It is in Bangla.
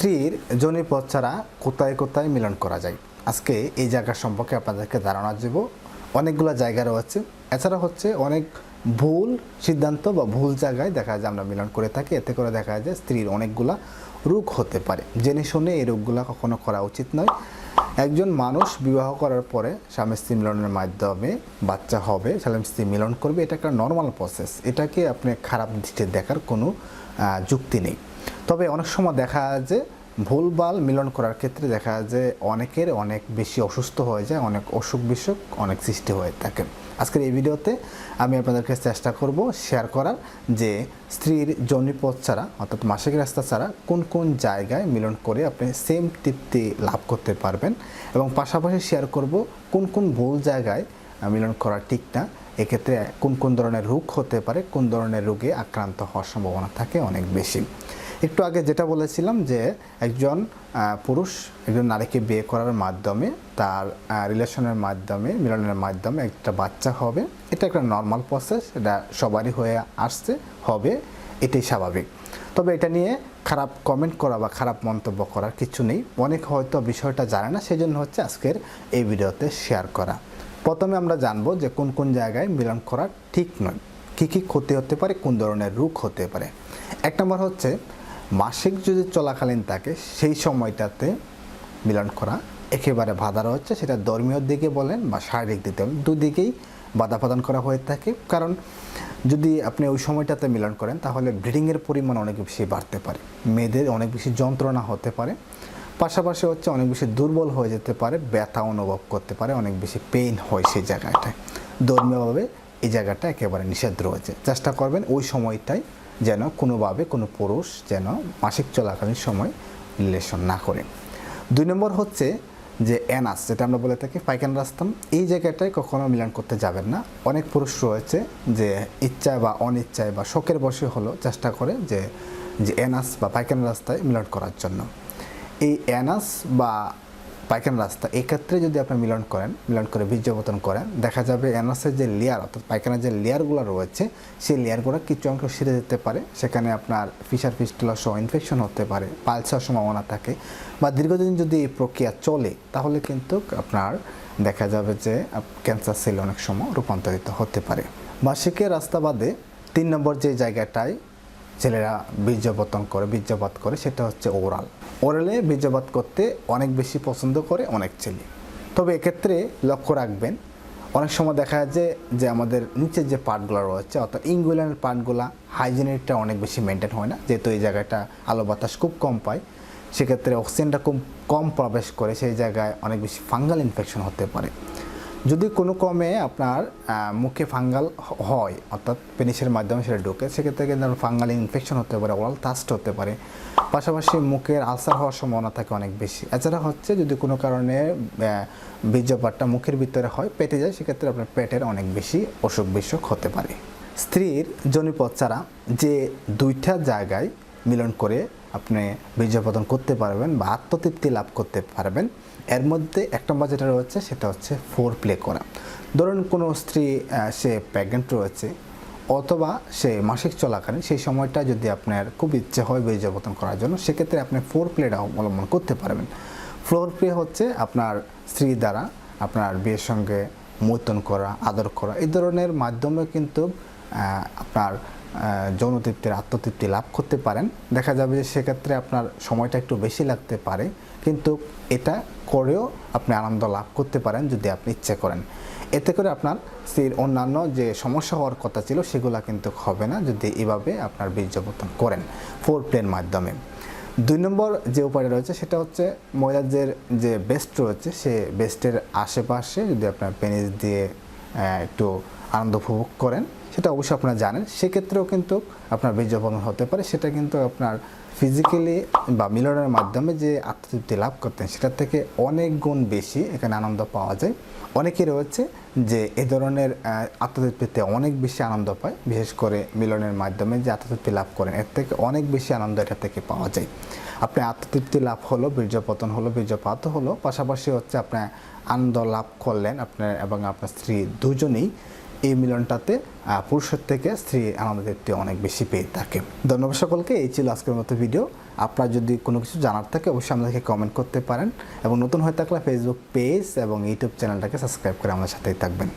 স্ত্রীর জনি পথ ছাড়া কোথায় কোথায় মিলন করা যায়? আজকে এই জায়গা সম্পর্কে আপনাদেরকে ধারণা দেব। অনেকগুলো জায়গা রয়েছে। এছাড়া হচ্ছে অনেক ভুল সিদ্ধান্ত বা ভুল জায়গায় দেখা যায় আমরা মিলন করে থাকি। এতে করে দেখা যায় স্ত্রীর অনেকগুলা রোগ হতে পারে। জেনে শুনে এই রোগগুলা কখনো করা উচিত নয়। একজন মানুষ বিবাহ করার পরে স্বামী স্ত্রী মিলনের মাধ্যমে বাচ্চা হবে, স্বামী স্ত্রী মিলন করবে, এটা একটা নর্মাল প্রসেস এটাকে আপনি খারাপ দৃষ্টিতে দেখার কোনো যুক্তি নেই। তবে অনেক সময় দেখা যায় যে ভুলভাল মিলন করার ক্ষেত্রে দেখা যায় যে অনেকের অনেক বেশি অসুস্থ হয়ে যায়, অনেক অসুখ বিসুখ, অনেক সৃষ্টি হয়ে থাকে। আজকের এই ভিডিওতে আমি আপনাদেরকে চেষ্টা করব শেয়ার করার যে স্ত্রীর যৌনিপথ ছাড়া, অর্থাৎ মাসিক রাস্তা ছাড়া কোন কোন জায়গায় মিলন করে আপনি সেম তৃপ্তি লাভ করতে পারবেন এবং পাশাপাশি শেয়ার করব কোন কোন ভুল জায়গায় মিলন করা ঠিক না। এক্ষেত্রে কোন কোন ধরনের রোগ হতে পারে, কোন ধরনের রোগে আক্রান্ত হওয়ার সম্ভাবনা থাকে অনেক বেশি। একটু আগে যেটা বলেছিলাম যে একজন পুরুষ, একজন নারীকে বিয়ে করার মাধ্যমে তার রিলেশনের মাধ্যমে, মিলনের মাধ্যমে একটা বাচ্চা হবে। এটা একটা নর্মাল প্রসেস এটা সবারই হয়ে আসছে, হবে, এটাই স্বাভাবিক। তবে এটা নিয়ে খারাপ কমেন্ট করা বা খারাপ মন্তব্য করার কিছু নেই। অনেক হয়তো বিষয়টা জানে না সেই জন্য হচ্ছে আজকের এই ভিডিওতে শেয়ার করা। প্রথমে আমরা জানব যে কোন কোন জায়গায় মিলন করা ঠিক নয়। কী কী ক্ষতি হতে পারে, কোন ধরনের রোগ হতে পারে। এক নম্বর হচ্ছে মাসিক যদি চলাকালীন থাকে, সেই সময়টাতে মিলন করা একেবারে বাধা রয়েছে। সেটা ধর্মীয় দিকে বলেন বা শারীরিক দিকে দুদিকেই বাধা প্রদান করা হয়ে থাকে। কারণ যদি আপনি ওই সময়টাতে মিলন করেন, তাহলে ব্লিডিংয়ের পরিমাণ অনেক বেশি বাড়তে পারে। মেয়েদের অনেক বেশি যন্ত্রণা হতে পারে। পাশাপাশি হচ্ছে অনেক বেশি দুর্বল হয়ে যেতে পারে, ব্যথা অনুভব করতে পারে, অনেক বেশি পেইন হয় সেই জায়গাটায়। ধর্মীয়ভাবে এই জায়গাটা একেবারে নিষেধ রয়েছে। চেষ্টা করবেন ওই সময়টাই যেন কোনোভাবে কোনো পুরুষ যেন মাসিক চলাকালীন সময় রিলেশন না করে। দুই নম্বর হচ্ছে যে অ্যানাস, যেটা আমরা বলে থাকি পায়খানা রাস্তাম, এই জায়গাটায় কখনো মিলন করতে যাবেন না। অনেক পুরুষ রয়েছে যে ইচ্ছায় বা অনিচ্ছায় বা শখের বসে হলো চেষ্টা করে যে যে অ্যানাস বা পায়খানা রাস্তায় মিলন করার জন্য। এই অ্যানাস বা পায়খানা রাস্তা, এক্ষেত্রে যদি আপনি মিলন করেন, মিলন করে বীর্যপতন করেন, দেখা যাবে অ্যানাসের যে লেয়ার অর্থাৎ পায়খানার যে লেয়ারগুলো রয়েছে, সেই লেয়ারগুলো কিছু অংশ সেরে যেতে পারে। সেখানে আপনার ফিশার ফিস্টুলা সহ ইনফেকশন হতে পারে, পালস হওয়ার সম্ভাবনা থাকে বা দীর্ঘদিন যদি এই প্রক্রিয়া চলে, তাহলে কিন্তু আপনার দেখা যাবে যে ক্যান্সার সেল অনেক সময় রূপান্তরিত হতে পারে। মাসিকের রাস্তা বাদে তিন নম্বর যে জায়গাটায় ছেলেরা বীর্যপতন করে বীর্যপাত করে, সেটা হচ্ছে ওরাল। ওরালে বীর্যপাত করতে অনেক বেশি পছন্দ করে অনেক ছেলে। তবে এক্ষেত্রে লক্ষ্য রাখবেন, অনেক সময় দেখা যায় যে আমাদের নিচের যে পার্টগুলো রয়েছে, অর্থাৎ ইঙ্গুলানের পার্টগুলো হাইজেনিকটা অনেক বেশি মেনটেন হয় না, যেহেতু এই জায়গাটা আলো বাতাস খুব কম পায়। সেক্ষেত্রে অক্সিজেনটা খুব কম প্রবেশ করে, সেই জায়গায় অনেক বেশি ফাঙ্গাল ইনফেকশন হতে পারে। যদি কোনো ক্রমে আপনার মুখে ফাঙ্গাল হয়, অর্থাৎ পেনিসের মাধ্যমে সেটা ঢোকে, সেক্ষেত্রে কিন্তু ফাঙ্গাল ইনফেকশন হতে পারে ওরাল টাস্ট হতে পারে। পাশাপাশি মুখের আলসার হওয়ার সম্ভাবনা থাকে অনেক বেশি। এছাড়া হচ্ছে যদি কোনো কারণে বীর্যপাতটা মুখের ভিতরে হয়, পেটে যায়, সেক্ষেত্রে আপনার পেটের অনেক বেশি অসুখ বিসুখ হতে পারে। স্ত্রীর জনিপথ ছাড়া যে দুইটা জায়গায় মিলন করে আপনি বীর্যপতন করতে পারবেন বা আত্মতৃপ্তি লাভ করতে পারবেন। এর মধ্যে এক নম্বর যেটা রয়েছে সেটা হচ্ছে ফোর প্লে করা। ধরুন কোনো স্ত্রী সে প্রেগনেন্ট রয়েছে অথবা সে মাসিক চলাকালীন সেই সময়টা যদি আপনার খুব ইচ্ছে হয় বীর্যপতন করার জন্য, সেক্ষেত্রে আপনি ফোর প্লেটা অবলম্বন করতে পারবেন। ফ্লোর প্লে হচ্ছে আপনার স্ত্রী দ্বারা আপনার বিয়ের সঙ্গে মৈতন করা, আদর করা। এই ধরনের মাধ্যমে কিন্তু আপনার আহ, যৌন তৃপ্তির আত্মতৃপ্তি লাভ করতে পারেন। দেখা যাবে যে সেক্ষেত্রে আপনার সময়টা একটু বেশি লাগতে পারে কিন্তু এটা করেও আপনি আনন্দ লাভ করতে পারেন যদি আপনি ইচ্ছে করেন। এতে করে আপনার স্ত্রীর অন্যান্য যে সমস্যা হওয়ার কথা ছিল সেগুলো কিন্তু হবে না যদি এভাবে আপনার বীর্যপতন করেন ফোর প্লের মাধ্যমে। দুই নম্বর যে উপায়টা রয়েছে সেটা হচ্ছে মহিলাদের যে বেস্ট রয়েছে সে বেস্টের আশেপাশে যদি আপনার পেনিস দিয়ে একটু আনন্দ উপভোগ করেন, সেটা অবশ্যই আপনারা জানেন। সেক্ষেত্রেও কিন্তু আপনার বীর্যপতন হতে পারে, সেটা কিন্তু আপনার ফিজিক্যালি বা মিলনের মাধ্যমে যে আত্মতৃপ্তি লাভ করতেন সেটার থেকে অনেক গুণ বেশি এখানে আনন্দ পাওয়া যায়। অনেকেই রয়েছে যে এ ধরনের আত্মতৃপ্তিতে অনেক বেশি আনন্দ পায়, বিশেষ করে মিলনের মাধ্যমে যে আত্মতৃপ্তি লাভ করেন, এর থেকে অনেক বেশি আনন্দ এটা থেকে পাওয়া যায়। আপনি আত্মতৃপ্তি লাভ হলো, বীর্যপতন হলো, বীর্যপাত হলো, পাশাপাশি হচ্ছে আপনার আনন্দ লাভ করলেন আপনার এবং আপনার স্ত্রী দুজনেই। এই মিলনটাতে পুরুষের থেকে স্ত্রী আনন্দ দেখতে অনেক বেশি পেয়ে থাকে। ধন্যবাদ সকলকে, এই ছিল আজকের মতো ভিডিও। আপনার যদি কোনো কিছু জানার থাকে, অবশ্যই আমাদেরকে কমেন্ট করতে পারেন। এবং নতুন হয়ে থাকলে ফেসবুক পেজ এবং ইউটিউব চ্যানেলটাকে সাবস্ক্রাইব করে আমাদের সাথেই থাকবেন।